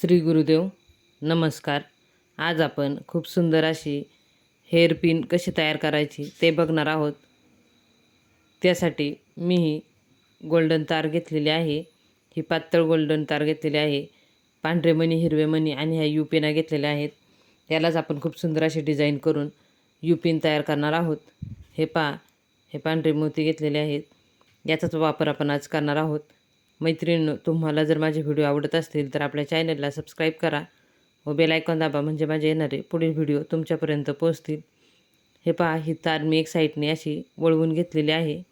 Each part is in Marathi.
श्री गुरुदेव नमस्कार. आज आपण खूप सुंदर अशी हेअर पिन कशी तयार करायची ते बघणार आहोत. त्यासाठी मी ही गोल्डन तार घेतलेली आहे. ही पातळ गोल्डन तार घेतलेली आहे. पांढरे मणी हिरवे मणी आणि ह्या युपिना घेतलेल्या आहेत. यालाच आपण खूप सुंदर अशी डिझाईन करून यू पिन तयार करणार आहोत. हे पा हे पांढरे मोती घेतलेले आहेत. याचाच वापर आपण आज करणार आहोत. मैत्रिणींनो तुम्हाला जर माझे व्हिडिओ आवडत असतील तर आपल्या चॅनलला सबस्क्राईब करा व बेल आयकॉन दाबा म्हणजे माझे येणारे पुढील व्हिडिओ तुमच्यापर्यंत पोहोचतील. हे पहा ही तार मी एक साईडने अशी वळवून घेतलेली आहे.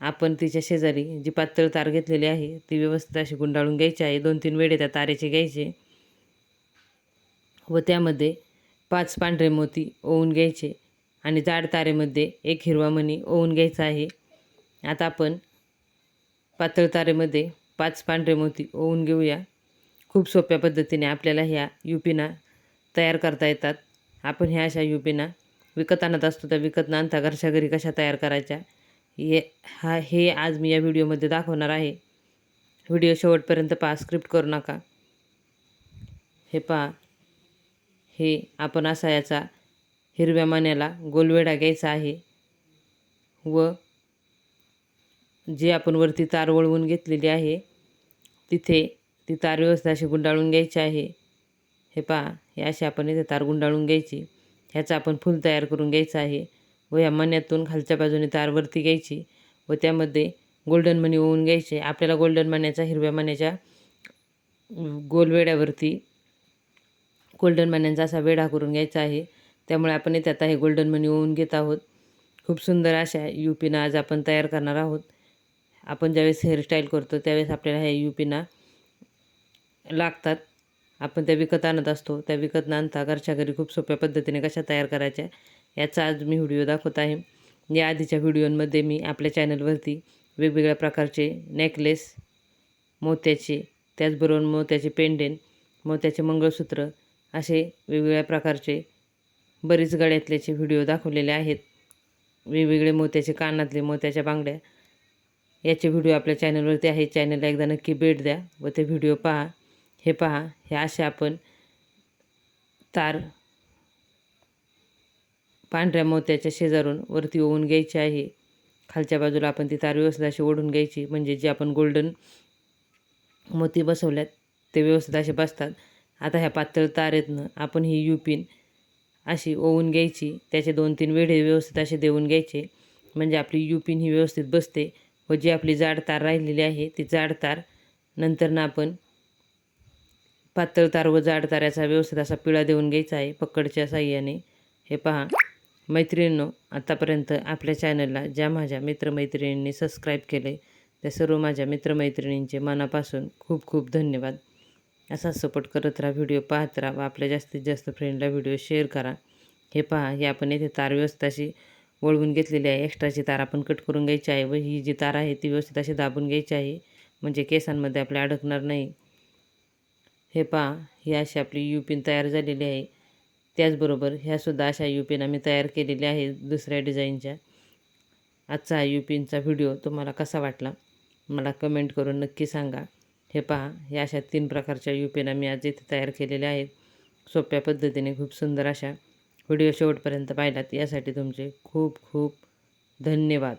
आपण तिच्या शेजारी जी पातळ तार घेतलेली आहे ती व्यवस्थित अशी गुंडाळून घ्यायची आहे. दोन तीन वेळे त्या तारेचे घ्यायचे व त्यामध्ये पाच पांढरे मोती ओवून घ्यायचे आणि जाड तारेमध्ये एक हिरवा मणी ओवून घ्यायचा आहे. आता आपण पातळ तारेमध्ये पाच पांढरे मोती ओवून घेऊया. खूप सोप्या पद्धतीने आपल्याला ह्या युपिना तयार करता येतात. आपण ह्या अशा युपिना विकत आणत असतो त्या विकत न आणता घरच्या घरी कशा तयार करायच्या? हे हा हे आज मी या व्हिडिओमध्ये दाखवणार आहे. व्हिडिओ शेवटपर्यंत पहा स्क्रिप्ट करू नका. हे पहा. हे आपण असा याचा हिरव्या मान्याला गोलवेडा घ्यायचा आहे. व जी आपण वरती तार वळवून घेतलेली आहे तिथे ती तार व्यवस्था अशी गुंडाळून घ्यायची आहे. हे पहा हे अशी आपण इथे तार गुंडाळून घ्यायची. ह्याचं आपण फूल तयार करून घ्यायचं आहे व ह्या मण्यातून खालच्या बाजूने तारवरती घ्यायची व त्यामध्ये गोल्डन मनी ओवून घ्यायचे. आपल्याला गोल्डन मण्याच्या हिरव्या मण्याच्या गोलवेड्यावरती गोल्डन मण्यांचा असा वेढा करून घ्यायचा आहे. त्यामुळे आपण इथे आता हे गोल्डन मनी ओवून घेत आहोत. खूप सुंदर अशा यू पीनं आज आपण तयार करणार आहोत. आपण ज्यावेळेस हेअरस्टाईल करतो त्यावेळेस आपल्याला ह्या यू पिना लागतात. आपण त्या विकत आणत असतो. त्या विकत न आणता घरच्या घरी खूप सोप्या पद्धतीने कशा तयार करायच्या याचा आज मी व्हिडिओ दाखवत आहे. या आधीच्या व्हिडिओमध्ये मी आपल्या चॅनलवरती वेगवेगळ्या प्रकारचे नेकलेस मोत्याचे त्याचबरोबर मोत्याचे पेंडेन मोत्याचे मंगळसूत्र असे वेगवेगळ्या प्रकारचे बरीच गळ्यातल्याचे व्हिडिओ दाखवलेले आहेत. वेगवेगळे मोत्याचे कानातले मोत्याच्या बांगड्या याचे व्हिडिओ आपल्या चॅनलवरती आहे. चॅनलला एकदा नक्की भेट द्या व ते व्हिडिओ पहा. हे पहा. हे असे आपण तार पांढऱ्या मोत्याच्या शेजारून वरती ओवून घ्यायची आहे. खालच्या बाजूला आपण ती तार व्यवस्थित अशी ओढून घ्यायची. म्हणजे जे आपण गोल्डन मोती बसवल्यात ते व्यवस्थित असे बसतात. आता ह्या पातळ तारेतनं आपण ही युपिन अशी ओवून घ्यायची. त्याचे दोन तीन वेढे व्यवस्थित असे देऊन घ्यायचे. म्हणजे आपली यू पिन ही व्यवस्थित बसते. व जी आपली जाड तार राहिलेली आहे ती जाड तार नंतरनं आपण पातळ तार व जाड ताऱ्याचा व्यवस्थित असा पिळा देऊन घ्यायचा आहे. पकडच्या साह्याने. हे पहा. मैत्रिणींनो आत्तापर्यंत आपल्या चॅनलला ज्या माझ्या मित्रमैत्रिणींनी सबस्क्राईब केले त्या सर्व माझ्या मित्रमैत्रिणींचे मनापासून खूप खूप धन्यवाद. असा सपोर्ट करत राहा व्हिडिओ पाहत राहा व आपल्या जास्तीत जास्त फ्रेंडला व्हिडिओ शेअर करा. हे पहा हे आपण येथे तार व्यवस्थाशी अशी वळवून घेतलेली आहे. एक्स्ट्राची तार आपण कट करून घ्यायची आहे व ही जी तार आहे ती व्यवस्थित अशी दाबून घ्यायची आहे. म्हणजे केसांमध्ये आपल्या अडकणार नाही. हे पहा ही अशी आपली यू पिन तयार झालेली आहे. त्याचबरोबर ह्यासुद्धा अशा यूपिन आम्ही तयार केलेल्या आहे दुसऱ्या डिझाईनच्या. आजचा हा यूपिनचा व्हिडिओ तुम्हाला कसा वाटला? मला कमेंट करून नक्की सांगा. हे पहा ह्या अशा तीन प्रकारच्या यू आम्ही आज इथे तयार केलेल्या आहेत. सोप्या पद्धतीने खूप सुंदर अशा. व्हिडिओ शेवटपर्यंत पाहिलात यासाठी तुमचे खूप खूप धन्यवाद.